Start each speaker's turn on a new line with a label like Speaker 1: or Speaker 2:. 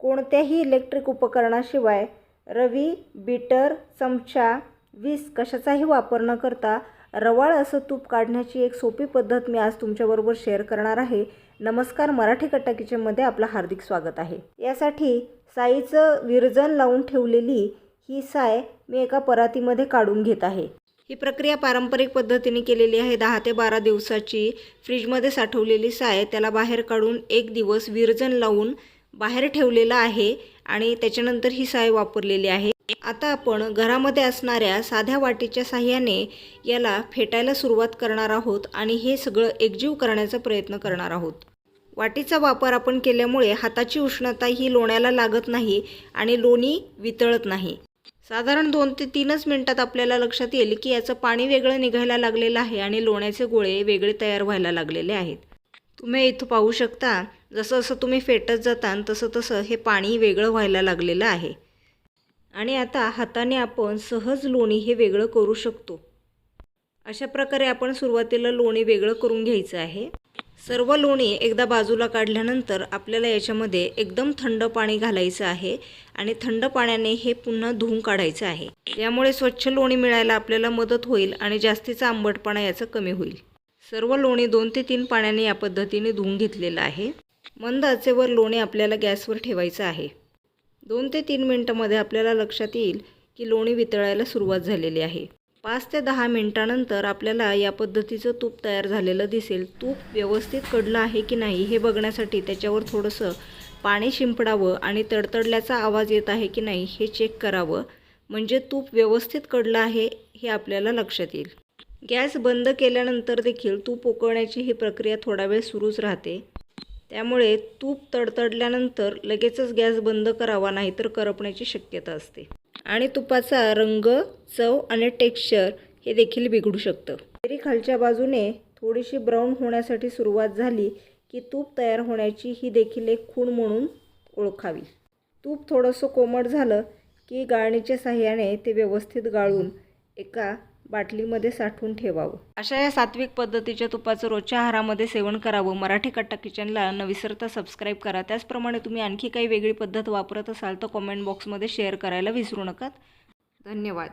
Speaker 1: कोणत्याही इलेक्ट्रिक उपकरणाशिवाय रवी बीटर चमचा वीस कशाचाही वापर न करता रवाळ असं तूप काढण्याची एक सोपी पद्धत मी आज तुमच्याबरोबर शेअर करणार आहे. नमस्कार मराठी कट्टा किचनमध्ये आपलं हार्दिक स्वागत आहे. यासाठी साईचं विरजन लावून ठेवलेली ही साय मी एका परातीमध्ये काढून घेत आहे. ही प्रक्रिया पारंपरिक पद्धतीने केलेली आहे. दहा ते बारा दिवसाची फ्रीजमध्ये साठवलेली साय त्याला बाहेर काढून एक दिवस विरजन लावून बाहेर ठेवलेलं आहे आणि त्याच्यानंतर ही साय वापरलेली आहे. आता आपण घरामध्ये असणाऱ्या साध्या वाटीच्या साह्याने याला फेटायला सुरुवात करणार आहोत आणि हे सगळं एकजीव करण्याचा प्रयत्न करणार आहोत. वाटीचा वापर आपण केल्यामुळे हाताची उष्णता ही लोण्याला लागत नाही आणि लोणी वितळत नाही. साधारण दोन ते तीनच मिनटात आपल्याला लक्षात येईल की याचं पाणी वेगळं निघायला लागलेलं आहे आणि लोण्याचे गोळे वेगळे तयार व्हायला लागलेले आहेत. तुम्ही इथं पाहू शकता जसं जसं तुम्ही फेटत जाता तसं तसं हे पाणी वेगळं व्हायला लागलेलं आहे. आणि आता हाताने आपण सहज लोणी हे वेगळं करू शकतो. अशा प्रकारे आपण सुरुवातीला लोणी वेगळं करून घ्यायचं आहे. सर्व लोणी एकदा बाजूला काढल्यानंतर आपल्याला याच्यामध्ये एकदम थंड पाणी घालायचं आहे आणि थंड पाण्याने हे पुन्हा धुवून काढायचं आहे. यामुळे स्वच्छ लोणी मिळायला आपल्याला मदत होईल आणि जास्तीचा आंबटपणा याचा कमी होईल. सर्व लोणी दोन ते तीन पाण्याने या पद्धतीने धुवून घेतलेलं आहे. मंद आचेवर लोणी आपल्याला गॅसवर ठेवायचं आहे. दोन ते तीन मिनटामध्ये आपल्याला लक्षात येईल की लोणी वितळायला सुरुवात झालेली आहे. पाच ते दहा मिनटानंतर आपल्याला या पद्धतीचं तूप तयार झालेलं दिसेल. तूप व्यवस्थित कडलं आहे की नाही हे बघण्यासाठी त्याच्यावर थोडंसं पाणी शिंपडावं आणि तडतडल्याचा आवाज येत आहे की नाही हे चेक करावं. म्हणजे तूप व्यवस्थित कडलं आहे हे आपल्याला लक्षात येईल. गॅस बंद केल्यानंतर देखील तूप उकळण्याची ही प्रक्रिया थोडा वेळ सुरूच राहते. त्यामुळे तूप तडतडल्यानंतर लगेचच गॅस बंद करावा नाहीतर करपण्याची शक्यता असते. आणि तुपाचा रंग चव आणि टेक्स्चर हे देखील बिघडू शकतं. तरी खालच्या बाजूने थोडीशी ब्राऊन होण्यासाठी सुरुवात झाली की तूप तयार होण्याची ही देखील एक खूण म्हणून ओळखावी. तूप थोडंसं कोमट झालं की गाळणीच्या साह्याने ते व्यवस्थित गाळून एका बाटलीमध्ये साठवून ठेवावं. अशा या सात्विक पद्धतीच्या तुपाचं रोजच्या आहारामध्ये सेवन करावं. मराठी कट्टा किचनला न विसरता सबस्क्राईब करा. त्याचप्रमाणे तुम्ही आणखी काही वेगळी पद्धत वापरत असाल तर कॉमेंट बॉक्समध्ये शेअर करायला विसरू नका. धन्यवाद.